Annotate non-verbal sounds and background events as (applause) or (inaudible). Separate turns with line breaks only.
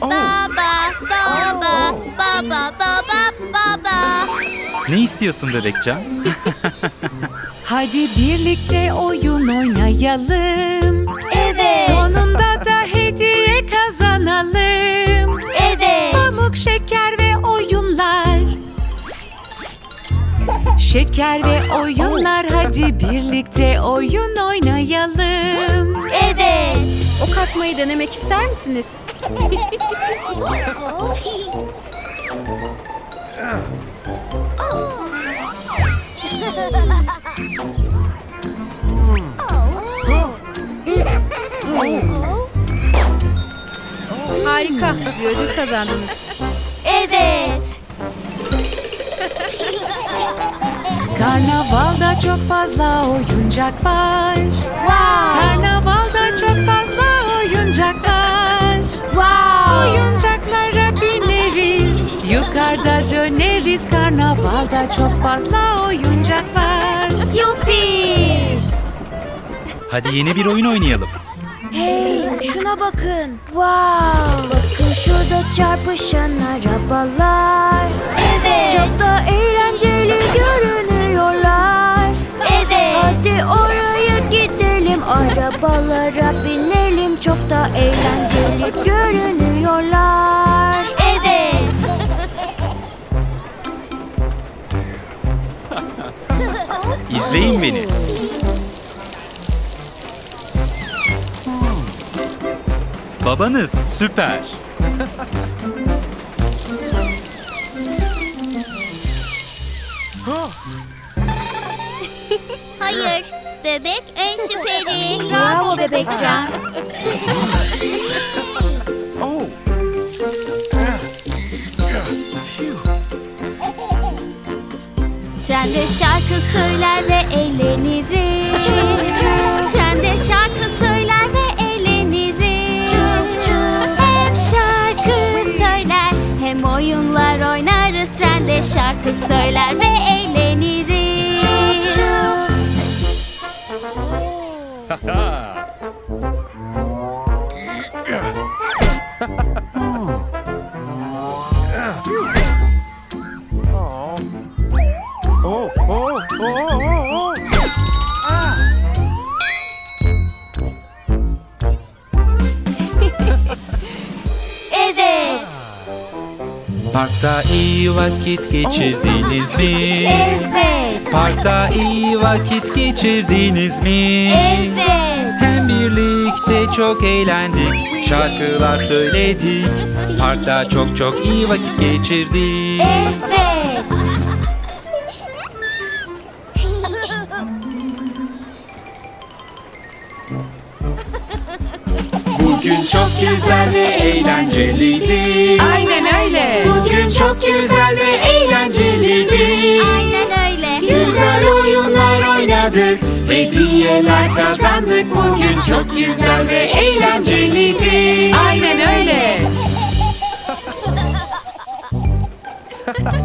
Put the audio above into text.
Baba, baba, baba, baba, baba.
Ne istiyorsun bebekcan?
Hadi birlikte oyun oynayalım.
Evet,
Sonunda da Şeker ve oyunlar hadi birlikte oyun oynayalım.
Evet.
Ok atmayı denemek ister misiniz? (laughs) Harika, bir ödül kazandınız.
Evet.
Karnavalda çok fazla oyuncak var.
Wow.
Karnavalda çok fazla oyuncak var.
Wow.
Oyuncaklara bineriz, yukarıda döneriz. Karnavalda çok fazla oyuncak var.
Yuppie.
Hadi yeni bir oyun oynayalım.
Hey şuna bakın. Wow. Bakın şurada çarpışan arabalar.
Evet.
Çok Arabalara binelim. Çok da eğlenceli görünüyorlar.
Evet. (laughs)
İzleyin beni. Babanız süper.
Hayır. Bebek en süperi.
Bravo bebekcan.
Trende şarkı söyler ve eğleniriz. Trende şarkı söyler ve eğleniriz. Hem şarkı söyler hem oyunlar oynarız. Trende şarkı söyler ve eğleniriz. (laughs) (laughs) Evet.
Parkta iyi vakit geçirdiniz mi?
Evet.
Parkta iyi vakit geçirdiniz mi?
Evet.
Çok eğlendik, şarkılar söyledik. Parkta çok çok iyi vakit geçirdik.
Evet.
Bugün çok güzel ve eğlenceliydi.
Aynen öyle.
Sayılar kazandık bugün çok güzel ve eğlenceliydi.
Aynen öyle. (laughs)